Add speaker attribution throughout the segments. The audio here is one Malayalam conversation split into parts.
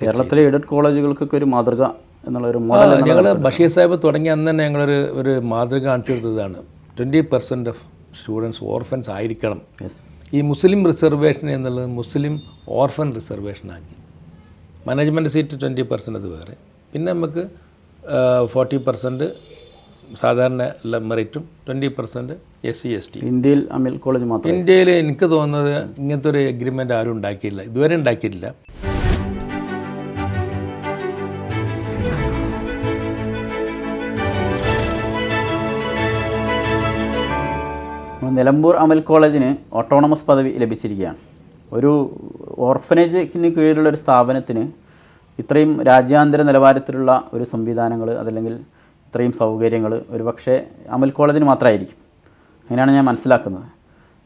Speaker 1: കേരളത്തിലെ എയ്ഡഡ് കോളേജുകൾക്കൊക്കെ ഒരു മാതൃക എന്നുള്ള ഒരു മോഡൽ
Speaker 2: ഞങ്ങൾ ബഷീർ സാഹിബ് തുടങ്ങിയ അന്ന് തന്നെ ഞങ്ങളൊരു ഒരു മാതൃക കാണിച്ചു കൊടുത്തതാണ് twenty percent of students orphans ആയിരിക്കണം ഈ മുസ്ലിം റിസർവേഷൻ എന്നുള്ളത് മുസ്ലിം ഓർഫൻ റിസർവേഷൻ ആക്കി. മാനേജ്മെന്റ് സീറ്റ് ട്വന്റി പെർസെന്റ് അത് വേറെ. പിന്നെ നമുക്ക് ഫോർട്ടി പെർസെന്റ് സാധാരണ മെറിറ്റും twenty percent S C S T
Speaker 1: ഇന്ത്യയിൽ അമിൽ കോളേജ് മാത്രം
Speaker 2: ഇന്ത്യയിൽ എനിക്ക് തോന്നുന്നത് ഇങ്ങനത്തെ ഒരു എഗ്രിമെന്റ് ആരും ഉണ്ടാക്കിയില്ല ഇതുവരെ ഉണ്ടാക്കിയിട്ടില്ല.
Speaker 1: നിലമ്പൂർ അമൽ കോളേജിന് ഓട്ടോണമസ് പദവി ലഭിച്ചിരിക്കുകയാണ്. ഒരു ഓർഫനേജിന് കീഴിലുള്ള ഒരു സ്ഥാപനത്തിന് ഇത്രയും രാജ്യാന്തര നിലവാരത്തിലുള്ള ഒരു സംവിധാനങ്ങൾ അതല്ലെങ്കിൽ ഇത്രയും സൗകര്യങ്ങൾ ഒരു പക്ഷേ അമൽ കോളേജിന് മാത്രമായിരിക്കും. അങ്ങനെയാണ് ഞാൻ മനസ്സിലാക്കുന്നത്.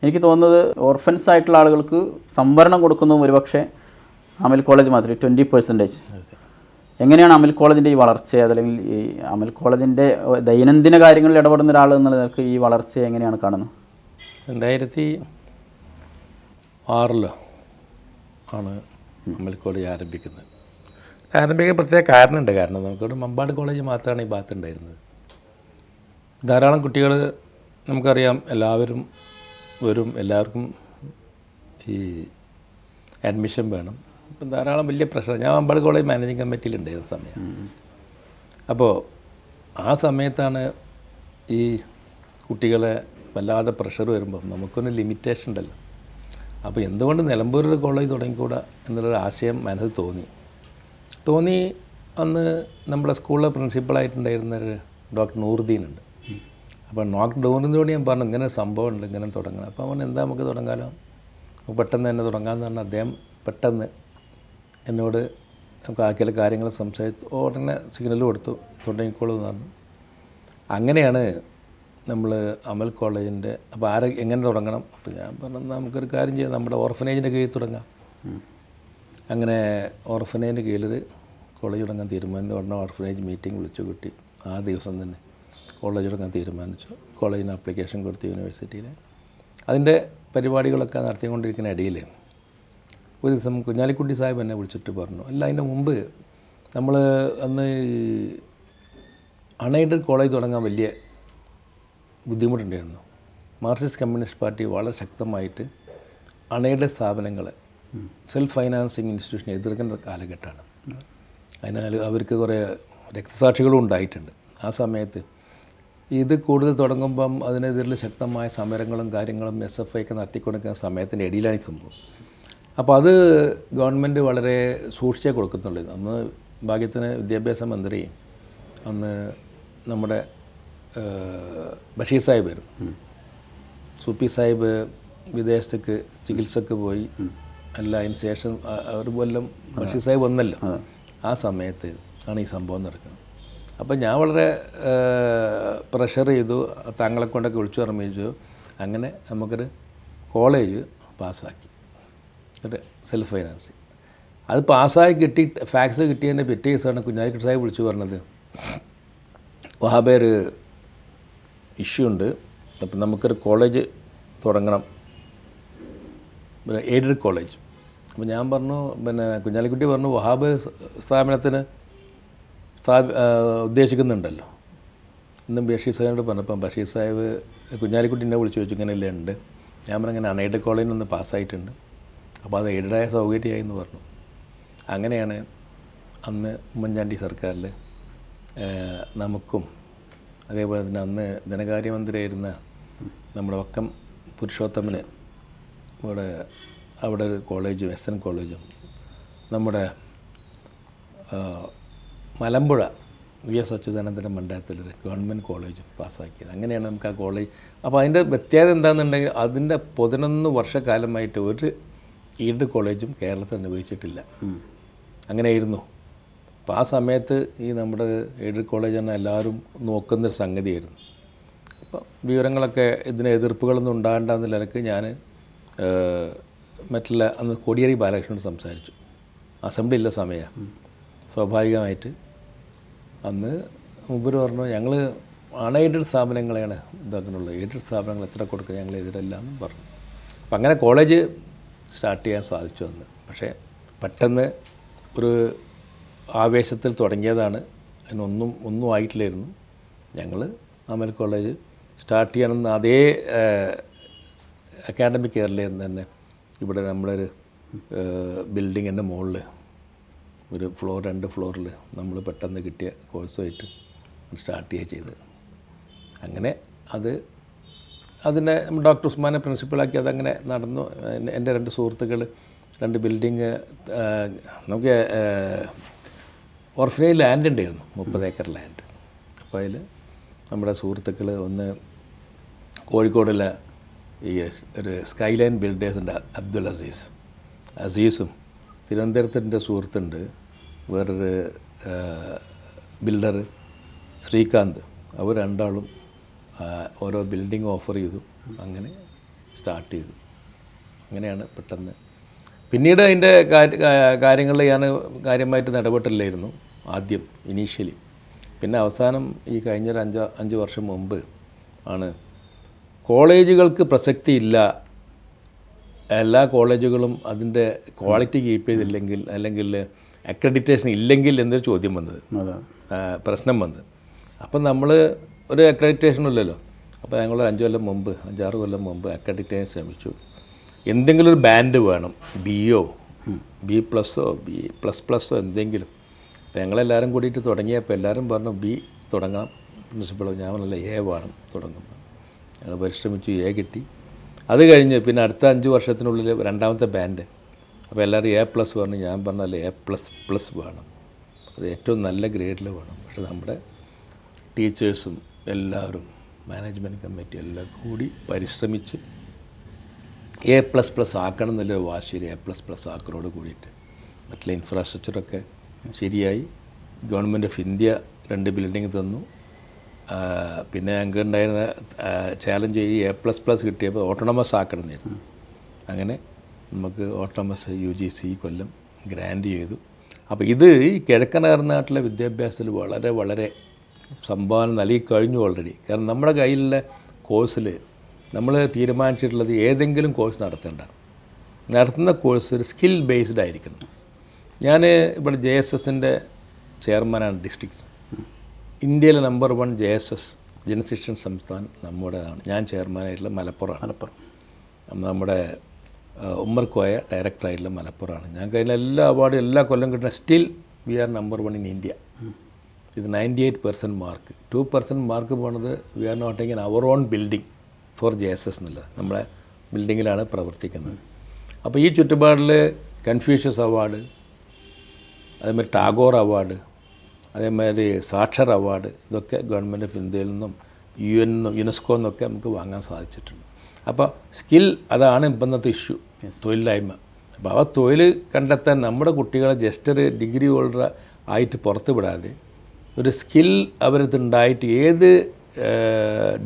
Speaker 1: എനിക്ക് തോന്നുന്നത് ഓർഫൻസ് ആയിട്ടുള്ള ആളുകൾക്ക് സംവരണം കൊടുക്കുന്നതും ഒരുപക്ഷെ അമൽ കോളേജ് മാത്രമേ ട്വന്റി പെർസെന്റേജ് എങ്ങനെയാണ് അമൽ കോളേജിന്റെ ഈ വളർച്ച അതല്ലെങ്കിൽ ഈ അമൽ കോളേജിന്റെ ദൈനംദിന കാര്യങ്ങളിൽ ഇടപെടുന്ന ഒരാൾ എന്നുള്ള നിലയ്ക്ക് ഈ വളർച്ച എങ്ങനെയാണ് കാണുന്നത്?
Speaker 2: രണ്ടായിരത്തി ആറിൽ ആണ് അമൽ കോളേജ് ആരംഭിക്കുന്നത്. ആരംഭിക്കാൻ പ്രത്യേക കാരണമുണ്ട്. കാരണം നമുക്കിവിടെ മമ്പാട് കോളേജ് മാത്രമാണ് ഈ ഭാഗത്ത് ഉണ്ടായിരുന്നത് ധാരാളം കുട്ടികൾ നമുക്കറിയാം എല്ലാവരും വരും എല്ലാവർക്കും ഈ അഡ്മിഷൻ വേണം. അപ്പം ധാരാളം വലിയ പ്രശ്നം. ഞാൻ മമ്പാട് കോളേജ് മാനേജിങ് കമ്മിറ്റിയിലുണ്ടായിരുന്ന സമയം. അപ്പോൾ ആ സമയത്താണ് ഈ കുട്ടികളെ വല്ലാതെ പ്രഷർ വരുമ്പോൾ നമുക്കൊന്ന് ലിമിറ്റേഷൻ ഉണ്ടല്ലോ. അപ്പോൾ എന്തുകൊണ്ട് നിലമ്പൂർ ഒരു കോളേജ് തുടങ്ങിക്കൂടാ എന്നുള്ളൊരു ആശയം മനസ്സിൽ തോന്നി. തോന്നി അന്ന് നമ്മുടെ സ്കൂളിലെ പ്രിൻസിപ്പളായിട്ടുണ്ടായിരുന്ന ഒരു ഡോക്ടർ നൂറുദ്ദീൻ ഉണ്ട്. അപ്പോൾ നോക്ക് നൂറുദ്ദീനോട് ഞാൻ പറഞ്ഞു ഇങ്ങനെ സംഭവം ഉണ്ട് ഇങ്ങനെ തുടങ്ങണം. അപ്പോൾ അവൻ എന്താ നമുക്ക് തുടങ്ങാലോ? പെട്ടെന്ന് തന്നെ തുടങ്ങാമെന്ന് പറഞ്ഞാൽ അദ്ദേഹം പെട്ടെന്ന് എന്നോട് നമുക്ക് ആക്കിയ കാര്യങ്ങൾ സംസാരിച്ചു ഉടനെ സിഗ്നൽ കൊടുത്തു തുടങ്ങിക്കോളൂ എന്ന് പറഞ്ഞു. അങ്ങനെയാണ് നമ്മൾ അമൽ കോളേജിന്റെ അപ്പോൾ ആരെ എങ്ങനെ തുടങ്ങണം? അപ്പോൾ ഞാൻ പറഞ്ഞു "എന്നാ നമുക്കൊരു കാര്യം ചെയ്യാം. നമ്മുടെ ഓർഫനേജിന്റെ കീഴിൽ തുടങ്ങാം. അങ്ങനെ ഓർഫനേജിന്റെ കീഴിൽ കോളേജ് തുടങ്ങാൻ തീരുമാനിച്ചു. ഉടനെ ഓർഫനേജ് മീറ്റിംഗ് വിളിച്ചു കിട്ടി. ആ ദിവസം തന്നെ കോളേജ് തുടങ്ങാൻ തീരുമാനിച്ചു. കോളേജിന് ആപ്ലിക്കേഷൻ കൊടുത്തു യൂണിവേഴ്സിറ്റിയിൽ അതിന്റെ പരിപാടികളൊക്കെ നടത്തിക്കൊണ്ടിരിക്കുന്ന ഇടയിൽ ഒരു ദിവസം കുഞ്ഞാലിക്കുട്ടി സാഹിബ് എന്നെ വിളിച്ചിട്ട് പറഞ്ഞു അല്ല അതിന്റെ മുമ്പ് നമ്മൾ അന്ന് അൺഎയ്ഡഡ് കോളേജ് തുടങ്ങാൻ വലിയ ബുദ്ധിമുട്ടുണ്ടായിരുന്നു. മാർക്സിസ്റ്റ് കമ്മ്യൂണിസ്റ്റ് പാർട്ടി വളരെ ശക്തമായിട്ട് അണയുടെ സ്ഥാപനങ്ങളെ സെൽഫ് ഫൈനാൻസിങ് ഇൻസ്റ്റിറ്റ്യൂഷൻ എതിർക്കുന്ന കാലഘട്ടമാണ്. അതിനാൽ അവർക്ക് കുറേ രക്തസാക്ഷികളും ഉണ്ടായിട്ടുണ്ട്. ആ സമയത്ത് ഇത് കൂടുതൽ തുടങ്ങുമ്പം അതിനെതിരിൽ ശക്തമായ സമരങ്ങളും കാര്യങ്ങളും എസ് എഫ് ഐക്ക് നടത്തിക്കൊടുക്കുന്ന സമയത്തിന്റെ ഇടയിലാണ് ഈ സംഭവം. അപ്പോൾ അത് ഗവൺമെന്റ് വളരെ സൂക്ഷിച്ചേ കൊടുക്കുന്നുള്ളൂ. അന്ന് ഭാഗ്യത്തിന് വിദ്യാഭ്യാസ മന്ത്രി അന്ന് നമ്മുടെ ബഷീർ സാഹിബ് ആയിരുന്നു സുപ്പി സാഹിബ് വിദേശത്തേക്ക് ചികിത്സക്ക് പോയി. അല്ല അതിന് ശേഷം ഒരു കൊല്ലം ബഷീർ സാഹിബ് വന്നല്ലോ. ആ. സമയത്ത് ആണ് ഈ സംഭവം നടക്കുന്നത്. അപ്പം ഞാൻ വളരെ പ്രഷർ ചെയ്തു താങ്കളെ കൊണ്ടൊക്കെ വിളിച്ചു പറഞ്ഞു അങ്ങനെ നമുക്കൊരു കോളേജ് പാസ്സാക്കി. ഒരു സെൽഫ് ഫൈനാൻസിങ് അത് പാസ്സായി കിട്ടി ഫാക്സ് കിട്ടിയതിന്റെ പിറ്റേ ദിവസമാണ് കുഞ്ഞാലിക്കുട്ടി സാഹിബ് വിളിച്ചു പറഞ്ഞത്. വഹാബേർ ഇഷ്യൂ ഉണ്ട്. അപ്പം നമുക്കൊരു കോളേജ് തുടങ്ങണം. പിന്നെ എയ്ഡഡ് കോളേജ് അപ്പോൾ ഞാൻ പറഞ്ഞു പിന്നെ കുഞ്ഞാലിക്കുട്ടി പറഞ്ഞു വഹാബ് സ്ഥാപനത്തിന് സ്ഥാപ ഉദ്ദേശിക്കുന്നുണ്ടല്ലോ. ഇന്നും ബഷീർ സാഹിബിനോട് പറഞ്ഞപ്പം ബഷീർ സാഹിബ് കുഞ്ഞാലിക്കുട്ടി എന്നെ വിളിച്ച് ചോദിച്ചു ഇങ്ങനെ ഇല്ലേ ഉണ്ട് ഞാൻ പറഞ്ഞു ഇങ്ങനെ അൺഎയ്ഡഡ് കോളേജിൽ നിന്ന് പാസ്സായിട്ടുണ്ട്. അപ്പോൾ അത് എയ്ഡഡായ സൗകര്യമായി എന്ന് പറഞ്ഞു. അങ്ങനെയാണ് അന്ന് ഉമ്മൻചാണ്ടി സർക്കാരിൽ നമുക്കും അതേപോലെ തന്നെ അന്ന് ധനകാര്യമന്ത്രിയായിരുന്ന നമ്മുടെ വക്കം പുരുഷോത്തമന് ഇവിടെ അവിടെ ഒരു കോളേജും എസ് എൻ കോളേജും. നമ്മുടെ മലമ്പുഴ വി എസ് അച്യുതാനന്ദന്റെ മണ്ഡലത്തിലൊരു ഗവൺമെന്റ് കോളേജും പാസ്സാക്കിയത്. അങ്ങനെയാണ് നമുക്ക് ആ കോളേജ്. അപ്പോൾ അതിന്റെ വ്യത്യാസം എന്താണെന്നുണ്ടെങ്കിൽ അതിന്റെ പതിനൊന്ന് വർഷക്കാലമായിട്ട് ഒരു ഈഡ് കോളേജും കേരളത്തിൽ അനുഭവിച്ചിട്ടില്ല അങ്ങനെയായിരുന്നു. അപ്പോൾ ആ സമയത്ത് ഈ നമ്മുടെ എയ്ഡഡ് കോളേജ് തന്നെ എല്ലാവരും നോക്കുന്നൊരു സംഗതിയായിരുന്നു. അപ്പോൾ വിവരങ്ങളൊക്കെ ഇതിന് എതിർപ്പുകളൊന്നും ഉണ്ടാകേണ്ടെന്ന നിലയ്ക്ക് ഞാൻ മറ്റുള്ള അന്ന് കോടിയേരി ബാലകൃഷ്ണനോട് സംസാരിച്ചു. അസംബ്ലി ഇല്ല സമയമാണ് സ്വാഭാവികമായിട്ട് അന്ന് മുമ്പ് പറഞ്ഞു ഞങ്ങൾ അൺഎയ്ഡഡ് സ്ഥാപനങ്ങളെയാണ് ഇതാക്കുന്നുള്ളത്. എയ്ഡഡ് സ്ഥാപനങ്ങൾ എത്ര കൊടുക്കുക ഞങ്ങൾ എതിരല്ല എന്നും പറഞ്ഞു. അപ്പം അങ്ങനെ കോളേജ് സ്റ്റാർട്ട് ചെയ്യാൻ സാധിച്ചു അന്ന്. പക്ഷേ പെട്ടെന്ന് ഒരു ആവേശത്തിൽ തുടങ്ങിയതാണ്. അതിനൊന്നും ഒന്നും ആയിട്ടില്ലായിരുന്നു. ഞങ്ങൾ അമൽ കോളേജ് സ്റ്റാർട്ട് ചെയ്യണമെന്ന് അതേ അക്കാഡമിക് ഇയറിലായിരുന്നു തന്നെ ഇവിടെ നമ്മളൊരു ബിൽഡിങ്ങിന്റെ മുകളിൽ ഒരു ഫ്ലോർ രണ്ട് ഫ്ലോറിൽ നമ്മൾ പെട്ടെന്ന് കിട്ടിയ കോഴ്സുമായിട്ട് സ്റ്റാർട്ട് ചെയ്യുക ചെയ്തത്. അങ്ങനെ അത് അതിനെ ഡോക്ടർ ഉസ്മാനെ പ്രിൻസിപ്പളാക്കി അതങ്ങനെ നടന്നു. എന്റെ രണ്ട് സുഹൃത്തുക്കൾ രണ്ട് ബിൽഡിങ് നമുക്ക് ഓർഫനേജ് ലാൻഡ് ഉണ്ടായിരുന്നു മുപ്പത് ഏക്കർ ലാൻഡ് അപ്പോൾ അതിൽ നമ്മുടെ സുഹൃത്തുക്കൾ ഒന്ന് കോഴിക്കോടുള്ള ഈ ഒരു സ്കൈലൈൻ ബിൽഡേഴ്സുണ്ട് അബ്ദുൽ അസീസ്. അസീസും തിരുവനന്തപുരത്തിന്റെ സുഹൃത്തുണ്ട് വേറൊരു ബിൽഡർ ശ്രീകാന്ത്. അവർ രണ്ടാളും ഓരോ ബിൽഡിംഗ് ഓഫർ ചെയ്തു അങ്ങനെ സ്റ്റാർട്ട് ചെയ്തു. അങ്ങനെയാണ് പെട്ടെന്ന് പിന്നീട് അതിന്റെ കാര്യങ്ങളിൽ ഞാൻ കാര്യമായിട്ട് ഇടപെട്ടില്ലായിരുന്നു ആദ്യം ഇനീഷ്യലി പിന്നെ അവസാനം ഈ കഴിഞ്ഞൊരു അഞ്ച് അഞ്ച് വർഷം മുമ്പ് ആണ്. കോളേജുകൾക്ക് പ്രസക്തിയില്ല എല്ലാ കോളേജുകളും അതിന്റെ ക്വാളിറ്റി കീപ്പ് ചെയ്തില്ലെങ്കിൽ അല്ലെങ്കിൽ അക്രഡിറ്റേഷൻ ഇല്ലെങ്കിൽ എന്നൊരു ചോദ്യം വന്നത്. പ്രശ്നം വന്നത്. അപ്പം നമ്മൾ ഒരു അക്രഡിറ്റേഷനും ഇല്ലല്ലോ. അപ്പോൾ ഞങ്ങൾ ഒരു അഞ്ച് കൊല്ലം മുമ്പ് അഞ്ചാറ് കൊല്ലം മുമ്പ് അക്രഡിറ്റ് ചെയ്യാൻ ശ്രമിച്ചു. എന്തെങ്കിലും ഒരു ബാൻഡ് വേണം ബിയോ ബി പ്ലസ്സോ ബി പ്ലസ് പ്ലസ്സോ എന്തെങ്കിലും. അപ്പോൾ ഞങ്ങളെല്ലാവരും കൂടിയിട്ട് തുടങ്ങിയപ്പോൾ എല്ലാവരും പറഞ്ഞു ബി തുടങ്ങാം. പ്രിൻസിപ്പൾ ഞാൻ പറഞ്ഞില്ല എ വേണം. തുടങ്ങുമ്പോൾ ഞങ്ങൾ പരിശ്രമിച്ചു എ കിട്ടി. അത് കഴിഞ്ഞ് പിന്നെ അടുത്ത അഞ്ച് വർഷത്തിനുള്ളിൽ രണ്ടാമത്തെ ബാൻഡ് അപ്പോൾ എല്ലാവരും എ പ്ലസ് പറഞ്ഞു. ഞാൻ പറഞ്ഞാൽ എ പ്ലസ് പ്ലസ് വേണം. അത് ഏറ്റവും നല്ല ഗ്രേഡിൽ വേണം. പക്ഷെ നമ്മുടെ ടീച്ചേഴ്സും എല്ലാവരും മാനേജ്മെന്റ് കമ്മിറ്റി എല്ലാം കൂടി പരിശ്രമിച്ച് എ പ്ലസ് പ്ലസ് ആക്കണം എന്നുള്ളൊരു വാശിയിൽ എ പ്ലസ് പ്ലസ് ആക്കറോട് കൂടിയിട്ട്. മറ്റുള്ള ഇൻഫ്രാസ്ട്രക്ചറൊക്കെ ശരിയായി. ഗവൺമെന്റ് ഓഫ് ഇന്ത്യ രണ്ട് ബിൽഡിംഗ് തന്നു. പിന്നെ ഞങ്ങൾക്ക് ഉണ്ടായിരുന്ന ചാലഞ്ച് ഈ എ പ്ലസ് പ്ലസ് കിട്ടിയപ്പോൾ ഓട്ടോണമസ് ആക്കണം എന്നായിരുന്നു അങ്ങനെ നമുക്ക് ഓട്ടോണമസ് യു ജി സി കൊല്ലം ഗ്രാൻഡ് ചെയ്തു. അപ്പോൾ ഇത് ഈ കിഴക്കൻ കർണാട്ടിലെ വിദ്യാഭ്യാസത്തിൽ വളരെ വളരെ സംഭാവന നൽകി കഴിഞ്ഞു ഓൾറെഡി കാരണം നമ്മുടെ കയ്യിലുള്ള കോഴ്സിൽ നമ്മൾ തീരുമാനിച്ചിട്ടുള്ളത് ഏതെങ്കിലും കോഴ്സ് നടത്തേണ്ട. നടത്തുന്ന കോഴ്സ് ഒരു സ്കിൽ ബേസ്ഡ് ആയിരിക്കണം. ഞാൻ ഇവിടെ ജെ എസ് എസിന്റെ ചെയർമാനാണ് ഡിസ്ട്രിക്ട്. ഇന്ത്യയിലെ number one J S S Janshikshan സംസ്ഥാനം നമ്മുടേതാണ്. ഞാൻ ചെയർമാനായിട്ടുള്ള മലപ്പുറമാണ്
Speaker 1: മലപ്പുറം.
Speaker 2: നമ്മുടെ ഉമ്മർക്കോയ ഉമ്മർ കോയ ഡയറക്ടറായിട്ടുള്ള മലപ്പുറമാണ്. ഞങ്ങൾക്ക് അതിൽ എല്ലാ അവാർഡും എല്ലാ കൊല്ലം കിട്ടുന്ന still we are number one in India. ഇത് ninety eight percent mark. Two percent mark പോണത് we are not in our own building. For J S S എന്നുള്ളത്. നമ്മുടെ ബിൽഡിങ്ങിലാണ് പ്രവർത്തിക്കുന്നത്. അപ്പോൾ ഈ ചുറ്റുപാടിൽ കൺഫ്യൂഷ്യസ് അവാർഡ് അതേമാതിരി ടാഗോർ അവാർഡ് അതേമാതിരി സാക്ഷർ അവാർഡ് ഇതൊക്കെ ഗവൺമെന്റ് ഓഫ് ഇന്ത്യയിൽ നിന്നും യു എൻ നിന്നും യുനെസ്കോ എന്നൊക്കെ നമുക്ക് വാങ്ങാൻ സാധിച്ചിട്ടുണ്ട്. അപ്പോൾ സ്കിൽ അതാണ് ഇന്നത്തെ ഇഷ്യൂ തൊഴിലില്ലായ്മ. അപ്പോൾ ആ തൊഴിൽ കണ്ടെത്താൻ നമ്മുടെ കുട്ടികളെ ജസ്റ്റ് ഒരു ഡിഗ്രി ഹോൾഡർ ആയിട്ട് പുറത്ത് വിടാതെ ഒരു സ്കിൽ അവരത് ഉണ്ടായിട്ട് ഏത്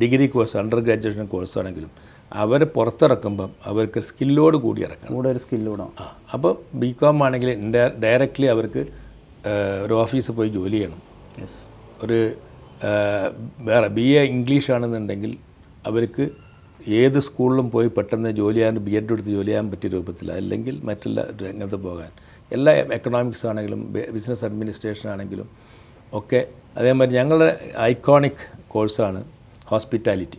Speaker 2: degree course under graduation course ആണെങ്കിലും അവരെ പുറത്തിറക്കുമ്പം അവർക്ക് സ്കില്ലോട് കൂടി ഇറക്കണം.
Speaker 1: കൂടെ ഒരു സ്കില്ല് കൂടാം
Speaker 2: ആ അപ്പോൾ ബി കോം ആണെങ്കിൽ ഡയറക്റ്റ്ലി അവർക്ക് ഒരു ഓഫീസിൽ പോയി ജോലി ചെയ്യണം.
Speaker 1: യെസ്
Speaker 2: ഒരു വേറെ ബി എ ഇംഗ്ലീഷ് ആണെന്നുണ്ടെങ്കിൽ അവർക്ക് ഏത് സ്കൂളിലും പോയി പെട്ടെന്ന് ജോലി ചെയ്യാൻ ബി എഡ് എടുത്ത് ജോലി ചെയ്യാൻ പറ്റിയ രൂപത്തിൽ അല്ലെങ്കിൽ മറ്റുള്ള രംഗത്ത് പോകാൻ. എല്ലാ എക്കണോമിക്സ് ആണെങ്കിലും ബിസിനസ് അഡ്മിനിസ്ട്രേഷൻ ആണെങ്കിലും ഒക്കെ. അതേമാതിരി ഞങ്ങളുടെ ഐക്കോണിക് കോഴ്സാണ് hospitality.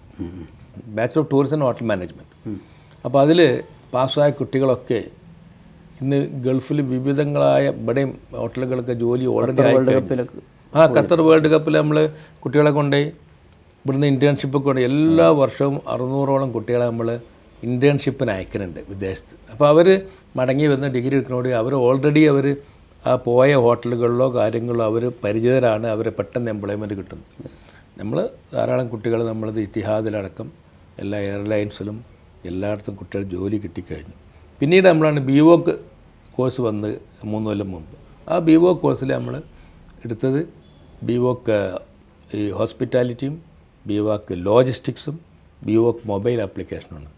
Speaker 2: Bachelor of tourism and hotel management അപ്പോൾ അതിൽ പാസ്സായ കുട്ടികളൊക്കെ ഇന്ന് ഗൾഫിൽ വിവിധങ്ങളായ ഇവിടെയും ഹോട്ടലുകളൊക്കെ ജോലി ഓൾറെഡി
Speaker 1: വേൾഡ് കപ്പിലൊക്കെ
Speaker 2: ആ ഖത്തർ വേൾഡ് കപ്പിൽ നമ്മൾ കുട്ടികളെ കൊണ്ടുപോയി ഇവിടുന്ന് ഇന്റേൺഷിപ്പ് കൊണ്ട് എല്ലാ വർഷവും അറുന്നൂറോളം കുട്ടികളെ നമ്മൾ ഇന്റേൺഷിപ്പിന് അയക്കുന്നുണ്ട് വിദേശത്ത്. അപ്പോൾ അവർ മടങ്ങി വന്ന് ഡിഗ്രി എടുക്കുന്നതോടെ അവർ ഓൾറെഡി അവർ ആ പോയ ഹോട്ടലുകളിലോ കാര്യങ്ങളിലോ അവർ പരിചിതരാണ് അവരെ പെട്ടെന്ന് എംപ്ലോയ്മെന്റ് കിട്ടുന്നത് നമ്മൾ ധാരാളം കുട്ടികൾ നമ്മളത് ഇത്തിഹാദിലടക്കം എല്ലാ എയർലൈൻസിലും എല്ലായിടത്തും കുട്ടികൾ ജോലി കിട്ടിക്കഴിഞ്ഞു. പിന്നീട് നമ്മളാണ് ബി വോക്ക് കോഴ്സ് വന്ന് മൂന്ന് കൊല്ലം മുമ്പ്. ആ ബി വോക്ക് കോഴ്സിൽ നമ്മൾ എടുത്തത് ബി വോക്ക് ഈ ഹോസ്പിറ്റാലിറ്റിയും ബി വോക്ക് ലോജിസ്റ്റിക്സും ബി വോക്ക് മൊബൈൽ ആപ്ലിക്കേഷനുമാണ്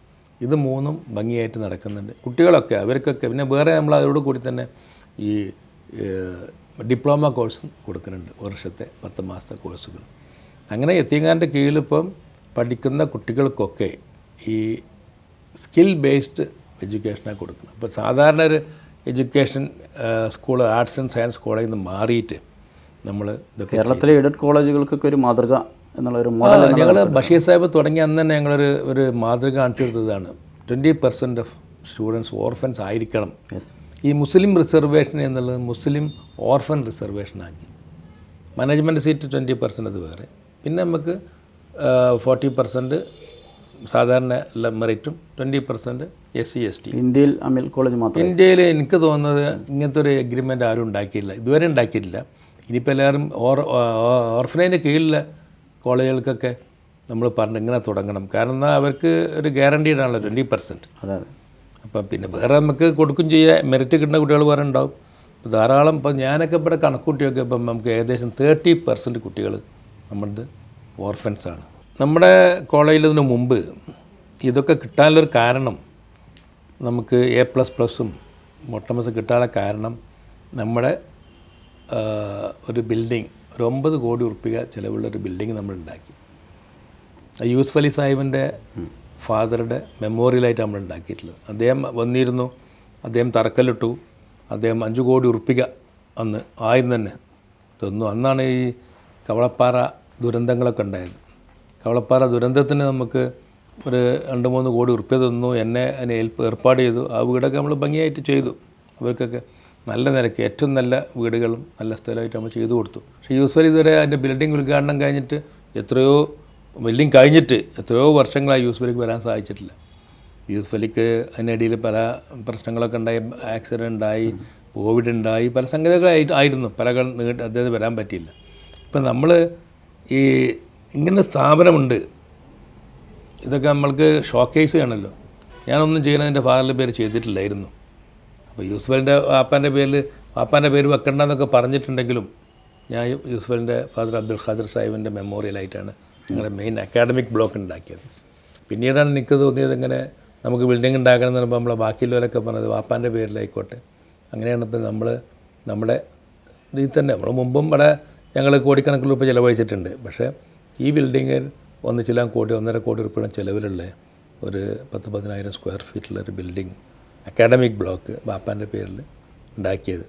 Speaker 2: ഇത് മൂന്നും ഭംഗിയായിട്ട് നടക്കുന്നുണ്ട്. കുട്ടികളൊക്കെ അവർക്കൊക്കെ പിന്നെ വേറെ നമ്മൾ അതോട് കൂടി തന്നെ ഈ ഡിപ്ലോമ കോഴ്സ് കൊടുക്കുന്നുണ്ട് വർഷത്തെ പത്ത് മാസത്തെ കോഴ്സുകൾ. അങ്ങനെ എത്തിയങ്ങാന്റെ കീഴിലിപ്പം പഠിക്കുന്ന കുട്ടികൾക്കൊക്കെ ഈ സ്കിൽ ബേസ്ഡ് എഡ്യൂക്കേഷനാണ് കൊടുക്കുന്നത്. അപ്പോൾ സാധാരണ ഒരു education school arts and science കോളേജിൽ നിന്ന് മാറിയിട്ട് നമ്മൾ ഇതൊക്കെ
Speaker 1: കേരളത്തിലെ എയ്ഡഡ് കോളേജുകൾക്കൊക്കെ ഒരു മാതൃക എന്നുള്ള ഒരു മോഡൽ
Speaker 2: ഞങ്ങൾ ബഷീർ സാഹിബ് തുടങ്ങിയ അന്ന് തന്നെ ഞങ്ങളൊരു ഒരു മാതൃക കാണിച്ചു കൊടുത്തതാണ്. Twenty percent of students orphans ആയിരിക്കണം. ഈ മുസ്ലിം റിസർവേഷൻ എന്നുള്ളത് മുസ്ലിം ഓർഫൻ റിസർവേഷൻ ആക്കി. മാനേജ്മെന്റ് സീറ്റ് ട്വന്റി പെർസെന്റ് അത് വേറെ. പിന്നെ നമുക്ക് ഫോർട്ടി പെർസെന്റ് സാധാരണ മെറിറ്റും twenty percent S C S T
Speaker 1: ഇന്ത്യയിൽ അമിൽ കോളേജ് മാത്രം
Speaker 2: ഇന്ത്യയിൽ എനിക്ക് തോന്നുന്നത് ഇങ്ങനത്തെ ഒരു എഗ്രിമെന്റ് ആരും ഉണ്ടാക്കിയില്ല ഇതുവരെ ഉണ്ടാക്കിയിട്ടില്ല. ഇനിയിപ്പോൾ എല്ലാവരും ഓർ ഓർഫനേജിന്റെ കീഴിലെ കോളേജുകൾക്കൊക്കെ നമ്മൾ പറഞ്ഞു ഇങ്ങനെ തുടങ്ങണം. കാരണം എന്നാൽ അവർക്ക് ഒരു ഗ്യാരണ്ടീഡാണല്ലോ ട്വന്റി പെർസെന്റ്
Speaker 1: അതെ.
Speaker 2: അപ്പം പിന്നെ വേറെ നമുക്ക് കൊടുക്കും ചെയ്യാം. മെറിറ്റ് കിട്ടുന്ന കുട്ടികൾ വേറെ ഉണ്ടാവും. അപ്പോൾ ധാരാളം ഇപ്പം ഞാനൊക്കെ ഇവിടെ കണക്കുട്ടിയൊക്കെ ഇപ്പം നമുക്ക് ഏകദേശം തേർട്ടി പെർസെന്റ് കുട്ടികൾ നമ്മുടെ ഓർഫൻസ് ആണ്. നമ്മുടെ കോളേജിൽ ഇതിന് മുമ്പ് ഇതൊക്കെ കിട്ടാനുള്ളൊരു കാരണം നമുക്ക് എ പ്ലസ് പ്ലസും മൊട്ടമസ് കിട്ടാനുള്ള കാരണം നമ്മുടെ ഒരു ബിൽഡിംഗ് ഒരു ഒമ്പത് കോടി ഉറുപ്പിക ചിലവുള്ള ഒരു ബിൽഡിംഗ് നമ്മൾ ഉണ്ടാക്കി. യൂസുഫ് സാഹിബിന്റെ ഫാദറുടെ മെമ്മോറിയലായിട്ട് നമ്മൾ ഉണ്ടാക്കിയിട്ടുള്ളത്. അദ്ദേഹം വന്നിരുന്നു അദ്ദേഹം തറക്കല്ലിട്ടു അദ്ദേഹം അഞ്ച് കോടി ഉറുപ്പിക അന്ന് ആയിരുന്നു തന്നെ തന്നു. അന്നാണ് ഈ കവളപ്പാറ ദുരന്തങ്ങളൊക്കെ ഉണ്ടായത്. കവളപ്പാറ ദുരന്തത്തിന് നമുക്ക് ഒരു രണ്ട് മൂന്ന് കോടി ഉറുപ്പ്യ തന്നു. എന്നെ അതിനെ ഏൽപ്പ് ഏർപ്പാട് ചെയ്തു. ആ വീടൊക്കെ നമ്മൾ ഭംഗിയായിട്ട് ചെയ്തു. അവർക്കൊക്കെ നല്ല നിരക്ക് ഏറ്റവും നല്ല വീടുകളും നല്ല സ്ഥലമായിട്ട് നമ്മൾ ചെയ്തു കൊടുത്തു. പക്ഷേ യൂസ്വൽ ഇതുവരെ അതിന്റെ ബിൽഡിംഗ് ഉദ്ഘാടനം കഴിഞ്ഞിട്ട് എത്രയോ ബിൽഡിംഗ് കഴിഞ്ഞിട്ട് എത്രയോ വർഷങ്ങളായി യൂസ് അലിക്ക് വരാൻ സാധിച്ചിട്ടില്ല. യൂസ് അലിക്ക് അതിനിടയിൽ പല പ്രശ്നങ്ങളൊക്കെ ഉണ്ടായി ആക്സിഡന്റ് ഉണ്ടായി കോവിഡ് ഉണ്ടായി പല സംഗതികളായിട്ട് ആയിരുന്നു. പല നീട്ട് അദ്ദേഹത്തിന് വരാൻ പറ്റിയില്ല. ഇപ്പം നമ്മൾ ഈ ഇങ്ങനെ സ്ഥാപനമുണ്ട്. ഇതൊക്കെ നമ്മൾക്ക് ഷോക്കേസ് ചെയ്യണമല്ലോ ഞാനൊന്നും ചെയ്യുന്നതിന്റെ ഫാദറിന്റെ പേര് ചെയ്തിട്ടില്ലായിരുന്നു. അപ്പോൾ യൂസ്ഫലിന്റെ വാപ്പാന്റെ പേരിൽ വാപ്പാന്റെ പേര് വെക്കണ്ടെന്നൊക്കെ പറഞ്ഞിട്ടുണ്ടെങ്കിലും ഞാൻ യൂസ്ഫലിന്റെ ഫാദർ അബ്ദുൽ ഖാദർ സാഹിബിന്റെ മെമ്മോറിയലായിട്ടാണ് ഞങ്ങളുടെ മെയിൻ അക്കാഡമിക് ബ്ലോക്ക് ഉണ്ടാക്കിയത് പിന്നീടാണ് എനിക്ക് തോന്നിയത് ഇങ്ങനെ നമുക്ക് ബിൽഡിംഗ് ഉണ്ടാക്കണം എന്ന് പറയുമ്പോൾ നമ്മളെ ബാക്കിയുള്ളവരൊക്കെ പറഞ്ഞത് വാപ്പാന്റെ പേരിലായിക്കോട്ടെ. അങ്ങനെയാണ് ഇപ്പോൾ നമ്മൾ നമ്മുടെ ഇതിൽ തന്നെ. നമ്മൾ മുമ്പും ഇവിടെ ഞങ്ങൾ കോടിക്കണക്കിന് രൂപ ചിലവഴിച്ചിട്ടുണ്ട്. പക്ഷേ ഈ ബിൽഡിങ്ങിൽ ഒന്ന് ചില കോടി ഒന്നര കോടി രൂപയുടെ ചിലവിലുള്ള ഒരു പത്ത് പതിനായിരം സ്ക്വയർ ഫീറ്റുള്ള ഒരു ബിൽഡിംഗ് അക്കാഡമിക് ബ്ലോക്ക് ബാപ്പാന്റെ പേരിൽ ഉണ്ടാക്കിയത്